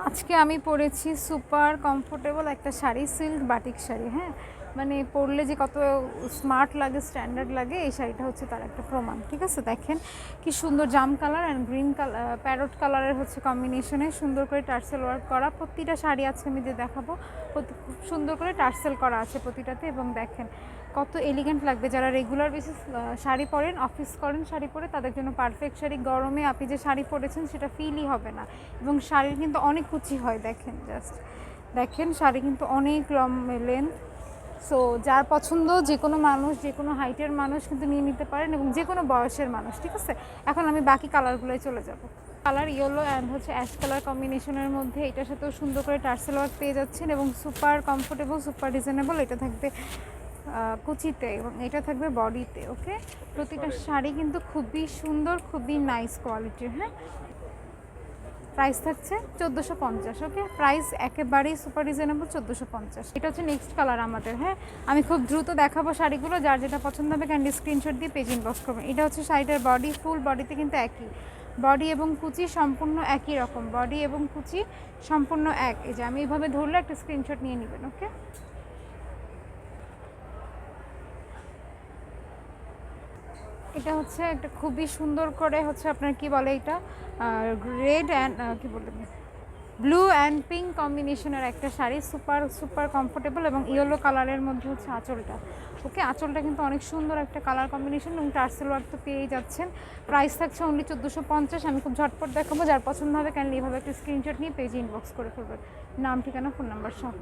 আজকে আমি পরেছি সুপার কমফোর্টেবল একটা শাড়ি সিল্ক বাটিক শাড়ি হ্যাঁ? মানে পরলে যে কত স্মার্ট লাগে স্ট্যান্ডার্ড লাগে, এই শাড়িটা হচ্ছে তার একটা প্রমাণ। ঠিক আছে? দেখেন কি সুন্দর জাম colour and green colour parrot কালারের হচ্ছে কম্বিনেশনে সুন্দর করে টার্সেল ওয়ার্ক করা। প্রতিটা শাড়ি আছে আমি যে দেখাবো খুব সুন্দর করে টার্সেল করা আছে প্রতিটাতে এবং দেখেন কত এলিগেন্ট লাগবে। যারা রেগুলার বেসিস শাড়ি পরেন অফিস করেন শাড়ি পরে, তাদের জন্য পারফেক্ট শাড়ি। গরমে আপনি যে শাড়ি পরেছেন, সেটা ফিলই হবে না। এবং শাড়ির কিন্তু অনেক কুচি হয়, দেখেন জাস্ট দেখেন শাড়ি কিন্তু অনেক লম লেন্থ সো যার পছন্দ যে কোনো মানুষ যে কোনো হাইটের মানুষ কিন্তু নিয়ে নিতে পারেন এবং যে কোনো বয়সের মানুষ ঠিক আছে? এখন আমি বাকি কালারগুলোয় চলে যাব। কালার ইয়েলো অ্যান্ড হচ্ছে অ্যাশ কালার কম্বিনেশনের মধ্যে এটার সাথেও সুন্দর করে টার্সেল ওয়ার্ক পেয়ে যাচ্ছেন এবং সুপার কমফোর্টেবল সুপার রিজনেবল এটা থাকবে কুচিতে এবং এটা থাকবে বডিতে ওকে প্রতিটা শাড়ি কিন্তু খুবই সুন্দর খুবই নাইস কোয়ালিটির হ্যাঁ? প্রাইস থাকছে চোদ্দোশো পঞ্চাশ ওকে প্রাইস একেবারেই সুপার রিজনেবল চোদ্দোশো পঞ্চাশ। এটা হচ্ছে নেক্সট কালার আমাদের হ্যাঁ? আমি খুব দ্রুত দেখাবো শাড়িগুলো, যার যেটা পছন্দ হবে ক্যান্ডি স্ক্রিনশট দিয়ে পেজ ইনবক্স করবেন। এটা হচ্ছে শাড়িটার বডি ফুল বডিতে কিন্তু একই। বডি এবং কুচি সম্পূর্ণ একই রকম। বডি এবং কুচি সম্পূর্ণ এক। এই যে আমি এইভাবে ধরলে একটা স্ক্রিনশট নিয়ে নেবেন ওকে এটা হচ্ছে একটা খুবই সুন্দর করে হচ্ছে আপনার কি বলে এটা? রেড অ্যান্ড কি বলতে ব্লু অ্যান্ড পিঙ্ক কম্বিনেশনের একটা শাড়ি সুপার সুপার কমফোর্টেবল এবং ইয়েলো কালারের মধ্যে হচ্ছে আঁচলটা। ওকে আঁচলটা কিন্তু অনেক সুন্দর একটা কালার কম্বিনেশন এবং টার্সেল ওয়ার্ক তো পেয়েই যাচ্ছেন। প্রাইস থাকছে অনলি চোদ্দোশো পঞ্চাশ, আমি খুব ঝটপট দেখাবো। যার পছন্দ হবে কেন এইভাবে একটা স্ক্রিনশট নিয়ে পেজে ইনবক্স করে ফেলবেন। নাম, ঠিকানা ফোন নাম্বার সহ।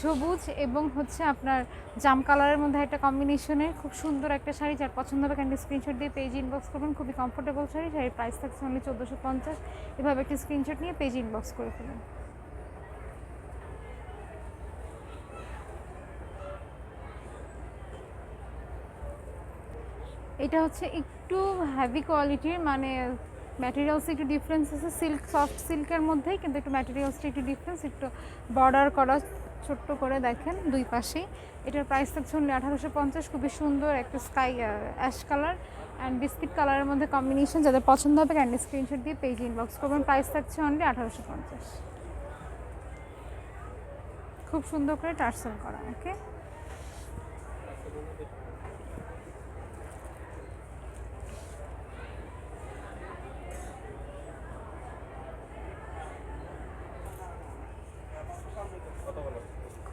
সবুজ এবং হচ্ছে আপনার জাম কালারের মধ্যে একটা কম্বিনেশনের খুব সুন্দর একটা শাড়ি, যার পছন্দ হবে ক্যান্ডি স্ক্রিনশট দিয়ে পেজ ইনবক্স করবেন খুবই কমফোর্টেবল শাড়ি, শাড়ির প্রাইস থাকছে অনলি চোদ্দোশো পঞ্চাশ। এভাবে একটা স্ক্রিনশট নিয়ে পেজ ইনবক্স করে ফেলুন। এটা হচ্ছে একটু হ্যাভি কোয়ালিটির মানে ম্যাটেরিয়ালস একটু ডিফারেন্স আছে। সিল্ক সফট সিল্কের মধ্যেই, কিন্তু একটু ম্যাটেরিয়ালসটা একটু ডিফারেন্স একটু বর্ডার করা ছোট্ট করে দেখেন দুই পাশেই। এটার প্রাইস থাকছে অনলি আঠারোশো পঞ্চাশ, খুবই সুন্দর একটা sky ash colour and biscuit কালারের মধ্যে কম্বিনেশন যাদের পছন্দ হবে ক্যান্ডি স্ক্রিনশট দিয়ে পেজ ইনবক্স করবেন। প্রাইস থাকছে অনলি আঠারোশো পঞ্চাশ। খুব সুন্দর করে টার্সেল করা ওকে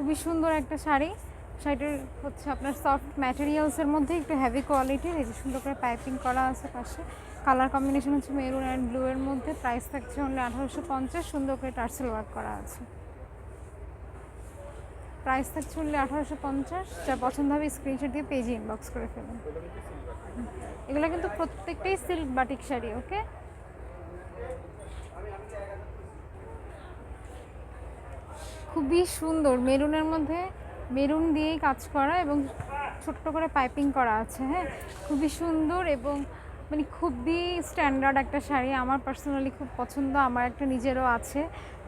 খুবই সুন্দর একটা শাড়ি। শাড়িটার হচ্ছে আপনার সফট ম্যাটেরিয়ালসের মধ্যে একটু হেভি কোয়ালিটির এই যে সুন্দর করে পাইপিং করা আছে পাশে। কালার কম্বিনেশন হচ্ছে মেরুন অ্যান্ড ব্লু এর মধ্যে। প্রাইস থাকছে অনলি আঠারোশো পঞ্চাশ, সুন্দর করে টার্সেল ওয়ার্ক করা আছে। প্রাইস থাকছে অনলি আঠারোশো পঞ্চাশ। যা পছন্দ হবে স্ক্রিনশট দিয়ে পেজে ইনবক্স করে ফেলুন। এগুলো কিন্তু প্রত্যেকটাই সিল্ক বাটিক শাড়ি ওকে খুবই সুন্দর। মেরুনের মধ্যে মেরুন দিয়েই কাজ করা এবং ছোট্ট করে পাইপিং করা আছে হ্যাঁ? খুবই সুন্দর এবং মানে খুবই স্ট্যান্ডার্ড একটা শাড়ি। আমার পার্সোনালি খুব পছন্দ, আমার একটা নিজেরও আছে।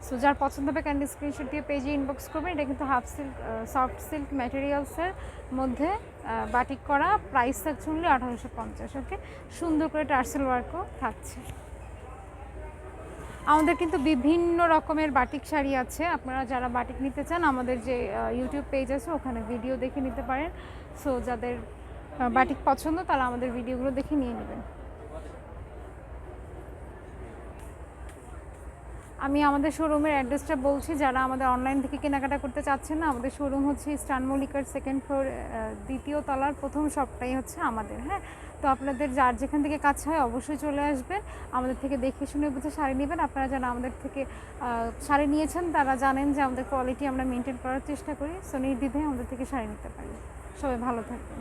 সো, যার পছন্দ হবে ক্যান্ডি স্ক্রিনশট দিয়ে পেজে ইনবক্স করবেন। এটা কিন্তু হাফ সিল্ক সফট সিল্ক ম্যাটেরিয়ালসের মধ্যে বাটিক করা। প্রাইস থাকছে অনলি আঠারোশো পঞ্চাশ ওকে সুন্দর করে টার্সেল ওয়ার্কও থাকছে। আমাদের কিন্তু বিভিন্ন রকমের বাটিক শাড়ি আছে। আপনারা যারা বাটিক নিতে চান, আমাদের যে ইউটিউব পেজ আছে, ওখানে ভিডিও দেখে নিতে পারেন। সো যাদের বাটিক পছন্দ, তারা আমাদের ভিডিওগুলো দেখে নিয়ে নেবেন। আমি আমাদের শোরুমের অ্যাড্রেসটা বলছি, যারা আমাদের অনলাইন থেকে কেনাকাটা করতে চাচ্ছেন না, আমাদের শোরুম হচ্ছে ইস্টার্ন মল্লিকার সেকেন্ড ফ্লোর দ্বিতীয় তলার প্রথম শপটাই হচ্ছে আমাদের হ্যাঁ? তো আপনাদের যার যেখান থেকে কাছে হয় অবশ্যই চলে আসবেন। আমাদের থেকে দেখে শুনে বুঝে শাড়ি নেবেন। আপনারা যারা আমাদের থেকে শাড়ি নিয়েছেন, তারা জানেন যে আমাদের কোয়ালিটি আমরা মেনটেন করার চেষ্টা করি। সো নির্দ্বিধায় আমাদের থেকে শাড়ি নিতে পারি। সবাই ভালো থাকবেন।